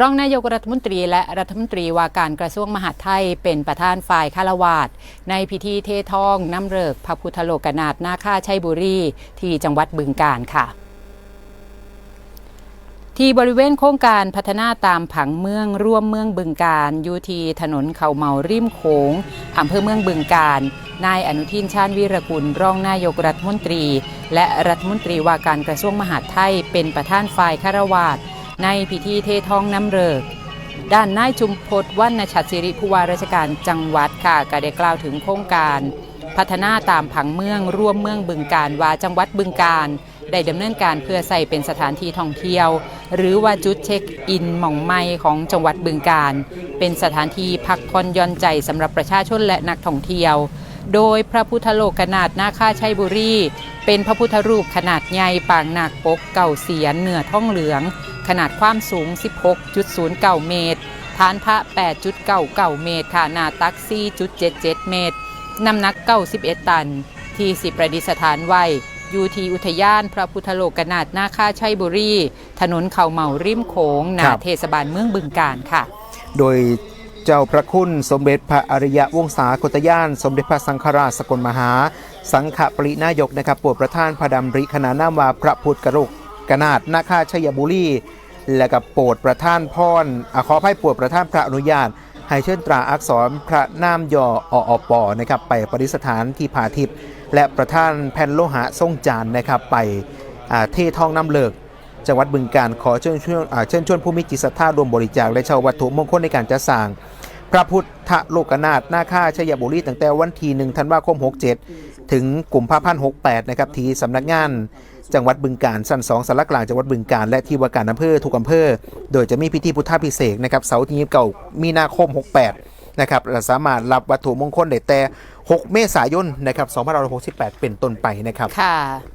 รองนายกรัฐมนตรีและรัฐมนตรีว่าการกระทรวงมหาดไทยเป็นประธานฝ่ายคารวาสในพิธีเททองน้ำเริกพระพุทธโลกนาถนาคาชัยบุรีที่จังหวัดบึงกาฬค่ะที่บริเวณโครงการพัฒนาตามผังเมืองร่วมเมืองบึงการอยู่ที่ถนนเขาเมาริมโขงอำเภอเมืองบึงการนายอนุทินชาญวีรกุลรองนายกรัฐมนตรี และรัฐมนตรีว่าการกระทรวงมหาดไทยเป็นประธานฝ่ายคารวาส ในพิธีเททองน้ำเริก ด้านนายจุมพลวันนชัดสิริผู้ว่าราชการจังหวัดค่ะก็ได้กล่าวถึงโครงการ พัฒนาตามผังเมืองร่วมเมืองบึงการว่าจังหวัดบึงการได้ดำเนินการเพื่อใส่เป็นสถานที่ท่องเที่ยว หรือว่าจุดเช็คอินหม่องไม้ของจังหวัดบึงการ เป็นสถานที่พักผ่อนย่อนใจสำหรับประชาชนและนักท่องเที่ยว โดยพระพุทธโลกนาถนาคาชัยบุรี เป็นพระพุทธรูปขนาดใหญ่ปางหนักปกเก่าเสียนเหนือท่องเหลือง ขนาดความสูง 16.09 เมตร ฐานพระ 8.99 เมตรค่ะหนาตัก 4.77 เมตร น้ำหนัก 91 ตัน ที่สิประดิษฐานไว้อยู่ที่อุทยานพระพุทธโลกนาถนาคาชัยบุรี ถนนเขาเหมาริมโขงหนาครับเทศบาลเมืองบึงการค่ะ โดยเจ้าพระคุณสมเด็จพระอริยวงศาโคตยาน สมเด็จพระสังฆราชสกลมหา สังฆปรินายกนะครับโปรดประธานพระดำริขนานนามว่าพระพุทธกรุก กนาถนาคาชัยบุรี และกับโปรดประธานพรอะขอให้โปรดประธานพระอนุญาตให้เชิญตราอักษรพระนามยอออปนะครับไปประดิษฐานที่ผาทิพย์และประธานแผ่นโลหะทรงจานนะครับไปเททองน้ำเลิกจังหวัดบึงการขอเชิญชวนเชิญชวนผู้มีจิตศรัทธารวมบริจาคและชาววัตถุมงคลในการจัดสร้าง พระพุทธโลกนาถนาค่าชัยบุรีตั้งแต่วันที่1ธันวาคม 67 ถึงกลุ่มภาพันธ์68นะครับที่สำนักงาน จังหวัดบึงการสั้นสองสารกลางจังหวัดบึงการและที่ว่าการอำเภอทุกอำเภอ โดยจะมีพิธีพุทธพิเศษนะครับเสาร์ที่29มีนาคม 68 นะครับและสามารถรับวัตถุมงคลได้แต่ 6 เมษายนนะครับ2568 เป็นต้นไปนะครับค่ะ